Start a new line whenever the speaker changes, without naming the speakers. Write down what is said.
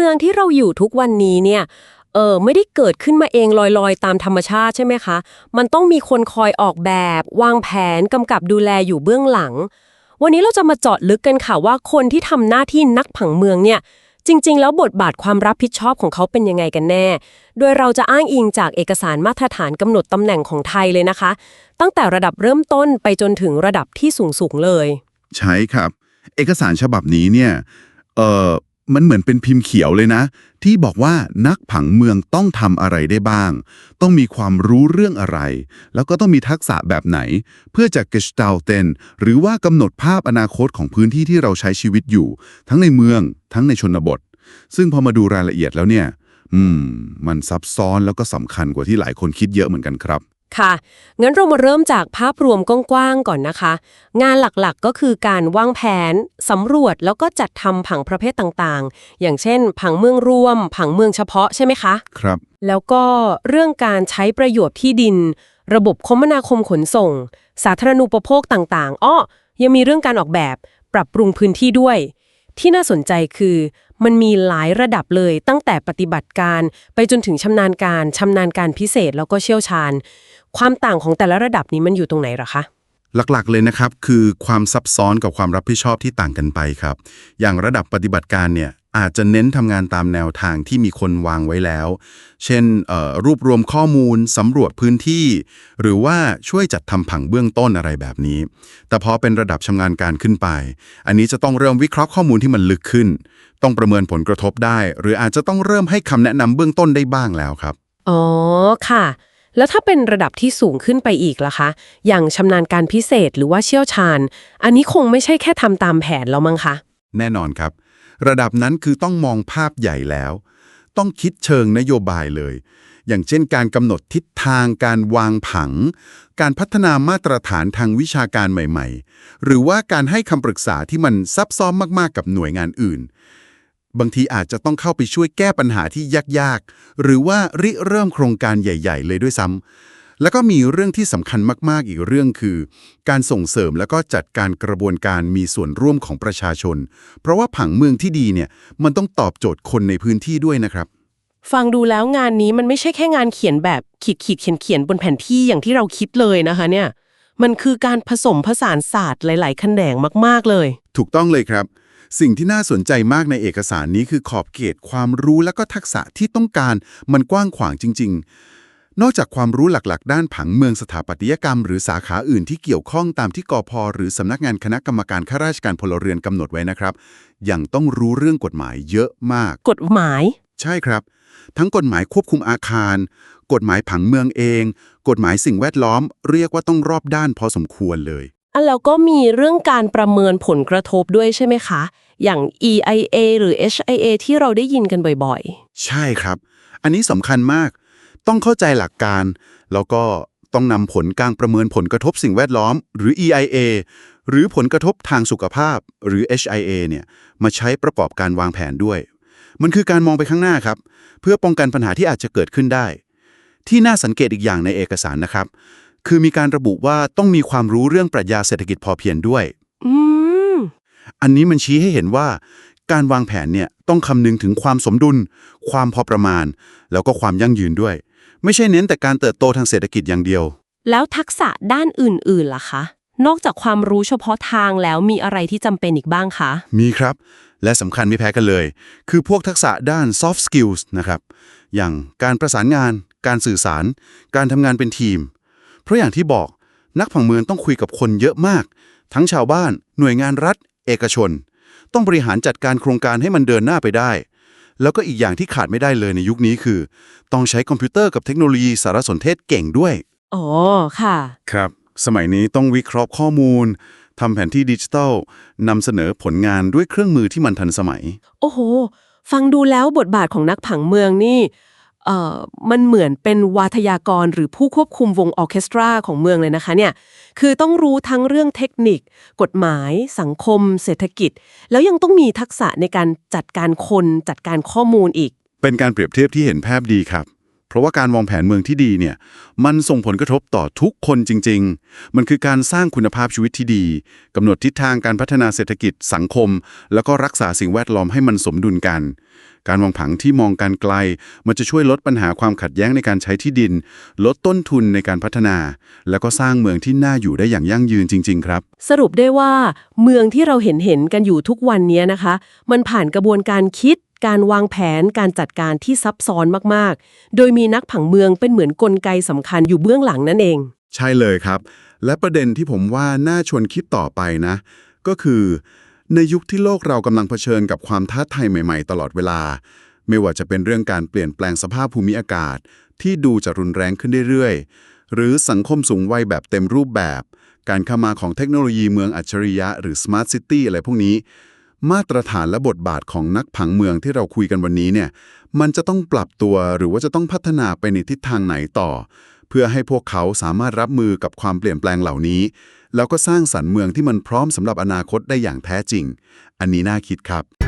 มืองที่เราอยู่ทุกวันนี้เนี่ยเออไม่ได้เกิดขึ้นมาเองลอยๆ ตามธรรมชาติใช่ไหมคะ มันต้องมีคนคอยออกแบบ วางแผนกำกับดูแลอยู่เบื้องหลัง วันนี้เราจะมาเจาะลึกกันค่ะว่าคนที่ทำหน้าที่นักผังเมืองเนี่ย จริง ๆ แล้วบทบาทความรับผิดชอบของเขาเป็นยังไงกันแน่ โดยเราจะอ้างอิงจากเอกสารมาตรฐานกำหนดตำแหน่งของไทยเลยนะคะ ตั้งแต่ระดับเริ่มต้นไปจนถึงระดับที่สูงๆเลย
ใช่ครับ เอกสารฉบับนี้เนี่ยเออ มันเหมือนเป็นพิมพ์เขียวเลยนะ ที่บอกว่านักผังเมืองต้องทำอะไรได้บ้าง ต้องมีความรู้เรื่องอะไร แล้วก็ต้องมีทักษะแบบไหน เพื่อจะ gestalten หรือว่ากำหนดภาพอนาคตของพื้นที่ที่เราใช้ชีวิตอยู่ ทั้งในเมืองทั้งในชนบท ซึ่งพอมาดูรายละเอียดแล้วเนี่ย อืม มันซับซ้อนแล้วก็สำคัญกว่าที่หลายคนคิดเยอะเหมือนกันครับ
ค่ะ งั้นเรามาเริ่มจากภาพรวมกว้างๆก่อนนะคะ งานหลักๆก็คือการวางแผน สำรวจแล้วก็จัดทำผังประเภทต่างๆ อย่างเช่น ผังเมืองรวม ผังเมืองเฉพาะใช่ไหมคะ
ครับ
แล้วก็เรื่องการใช้ประโยชน์ที่ดิน ระบบคมนาคมขนส่ง สาธารณูปโภคต่างๆ อ้อ ยังมีเรื่องการออกแบบ ปรับปรุงพื้นที่ด้วย ที่น่าสนใจคือมันมีหลายระดับเลยตั้งแต่ปฏิบัติการไปจนถึงชำนาญการชำนาญการพิเศษแล้วก็เชี่ยวชาญ ความต่างของแต่ละระดับนี้มันอยู่ตรงไหนหรอคะ
หลักๆ เลยนะครับ คือความซับซ้อนกับความรับผิดชอบที่ต่างกันไปครับ อย่างระดับปฏิบัติการเนี่ยอาจจะเน้นทำงานตามแนวทางที่มีคนวางไว้แล้ว เช่นเอ่อรวบรวมข้อมูลสำรวจพื้นที่ หรือว่าช่วยจัดทำผังเบื้องต้นอะไรแบบนี้ แต่พอเป็นระดับชำนาญการขึ้นไป อันนี้จะต้องเริ่มวิเคราะห์ข้อมูลที่มันลึกขึ้น ต้องประเมินผลกระทบได้ หรืออาจจะต้องเริ่มให้คำแนะนำเบื้องต้นได้บ้างแล้วครับ
อ๋อค่ะ แล้วถ้าเป็นระดับที่สูงขึ้นไปอีกล่ะคะ อย่างชำนาญการพิเศษหรือว่าเชี่ยวชาญ อันนี้คงไม่ใช่แค่ทำตามแผนแล้วมั้งคะ
แน่นอนครับ ระดับนั้นคือต้องมองภาพใหญ่แล้ว ต้องคิดเชิงนโยบายเลย อย่างเช่นการกำหนดทิศทาง การวางผัง การพัฒนามาตรฐานทางวิชาการใหม่ ๆ หรือว่าการให้คำปรึกษาที่มันซับซ้อนมากๆกับหน่วยงานอื่น บางทีอาจจะต้องเข้าไปช่วยแก้ปัญหาที่ยากๆ หรือว่าริเริ่มโครงการใหญ่ ๆ เลยด้วยซ้ำแล้วก็มีเรื่องที่สำคัญมากๆอีกเรื่องคือ การส่งเสริมแล้วก็จัดการกระบวนการมีส่วนร่วมของประชาชน เพราะว่าผังเมืองที่ดีเนี่ยมันต้องตอบโจทย์คนในพื้นที่ด้วยนะครับ
ฟังดูแล้วงานนี้มันไม่ใช่แค่งานเขียนแบบขีดขีดเขียนเขียนบนแผนที่อย่างที่เราคิดเลยนะคะเนี่ยมันคือการผสมผสานศาสตร์หลาย ๆ แขนงมาก ๆ เลย
ถูกต้องเลยครับ สิ่งที่น่าสนใจมากในเอกสารนี้คือขอบเขตความรู้และก็ทักษะที่ต้องการมันกว้างขวางจริง ๆ นอกจากความรู้หลักๆ ด้านผังเมืองสถาปัตยกรรม หรือสาขาอื่นที่เกี่ยวข้องตามที่กอพหรือสำนักงานคณะกรรมการข้าราชการพลเรือนกำหนดไว้นะครับ ยังต้องรู้เรื่องกฎหมายเยอะมาก
กฎหมาย
ใช่ครับ ทั้งกฎหมายควบคุมอาคาร กฎหมายผังเมืองเอง กฎหมายสิ่งแวดล้อม เรียกว่าต้องรอบด้านพอสมควรเลย
อะแล้วก็มีเรื่องการประเมินผลกระทบด้วยใช่ไหมคะ อย่าง EIA หรือ HIA ที่เราได้ยินกันบ่อยๆ
ใช่ครับ อันนี้สำคัญมาก ต้องเข้าใจหลักการ แล้วก็ต้องนำผลการประเมินผลกระทบสิ่งแวดล้อม หรือ EIA หรือผลกระทบทางสุขภาพ หรือ HIA เนี่ยมาใช้ประกอบการวางแผนด้วย มันคือการมองไปข้างหน้าครับ เพื่อป้องกันปัญหาที่อาจจะเกิดขึ้นได้ ที่น่าสังเกตอีกอย่างในเอกสารนะครับ คือมีการระบุว่าต้องมีความรู้เรื่องปรัชญาเศรษฐกิจพอเพียงด้วย
ๆอืม
อันนี้มันชี้ให้เห็นว่า การวางแผนเนี่ยต้องคำนึงถึงความสมดุล ความพอประมาณ แล้วก็ความยั่งยืนด้วย ไม่ใช่เน้นแต่การเติบโตทางเศรษฐกิจอย่างเดียว
แล้วทักษะด้านอื่นๆล่ะคะ นอกจากความรู้เฉพาะทางแล้วมีอะไรที่จำเป็นอีกบ้างคะ
มีครับ และสำคัญไม่แพ้กันเลย คือพวกทักษะด้าน soft skills นะครับ อย่างการประสานงาน การสื่อสาร การทำงานเป็นทีมเพ ราะอย่างที่บอกนักผังเมืองต้องคุยกับคนเยอะมาก ทั้งชาวบ้าน หน่วยงานรัฐ เอกชน ต้องบริหารจัดการโครงการให้มันเดินหน้าไปได้ แล้วก็อีกอย่างที่ขาดไม่ได้เลยในยุคนี้คือ ต้องใช้คอมพิวเตอร์กับเทคโนโลยีสารสนเทศเก่งด้วย
อ๋อค่ะ
ครับ สมัยนี้ต้องวิเคราะห์ข้อมูลทำแผนที่ดิจิทัลนำเสนอผลงานด้วยเครื่องมือที่มันทันสมัย
โอ้โห ฟังดูแล้วบทบาทของนักผังเมืองนี่เอ่อ มันเหมือนเป็นวาทยากรหรือผู้ควบคุมวงออเคสตราของเมืองเลยนะคะเนี่ยคือต้องรู้ทั้งเรื่องเทคนิค กฎหมาย สังคม เศรษฐกิจ แล้วยังต้องมีทักษะในการจัดการคนจัดการข้อมูลอีก
เป็นการเปรียบเทียบที่เห็นภาพดีครับ เพราะว่าการวางแผนเมืองที่ดีเนี่ยมันส่งผลกระทบต่อทุกคนจริง ๆ มันคือการสร้างคุณภาพชีวิตที่ดีกำหนดทิศทางการพัฒนาเศรษฐกิจสังคม แล้วก็รักษาสิ่งแวดล้อมให้มันสมดุลกัน การวางผังที่มองการไกล มันจะช่วยลดปัญหาความขัดแย้งในการใช้ที่ดิน ลดต้นทุนในการพัฒนา แล้วก็สร้างเมืองที่น่าอยู่ได้อย่างยั่งยืนจริง ๆ ครับ
สรุปได้ว่า เมืองที่เราเห็นเห็นๆกันอยู่ทุกวันนี้นะคะ มันผ่านกระบวนการคิด การวางแผนการจัดการที่ซับซ้อนมากๆ โดยมีนักผังเมืองเป็นเหมือนกลไกสำคัญอยู่เบื้องหลังนั่นเอง
ใช่เลยครับ และประเด็นที่ผมว่าน่าชวนคิดต่อไปนะ ก็คือ ในยุคที่โลกเรากำลังเผชิญกับความท้าทายใหม่ๆ ตลอดเวลา ไม่ว่าจะเป็นเรื่องการเปลี่ยนแปลงสภาพภูมิอากาศ ที่ดูจะรุนแรงขึ้นเรื่อยๆ หรือสังคมสูงวัยแบบเต็มรูปแบบ การเข้ามาของเทคโนโลยีเมืองอัจฉริยะ หรือ Smart City อะไรพวกนี้ มาตรฐานและบทบาทของนักผังเมืองที่เราคุยกันวันนี้เนี่ยมันจะต้องปรับตัวหรือว่าจะต้องพัฒนาไปในทิศทางไหนต่อ เพื่อให้พวกเขาสามารถรับมือกับความเปลี่ยนแปลงเหล่านี้ แล้วก็สร้างสรรค์เมืองที่มันพร้อมสำหรับอนาคตได้อย่างแท้จริง อันนี้น่าคิดครับ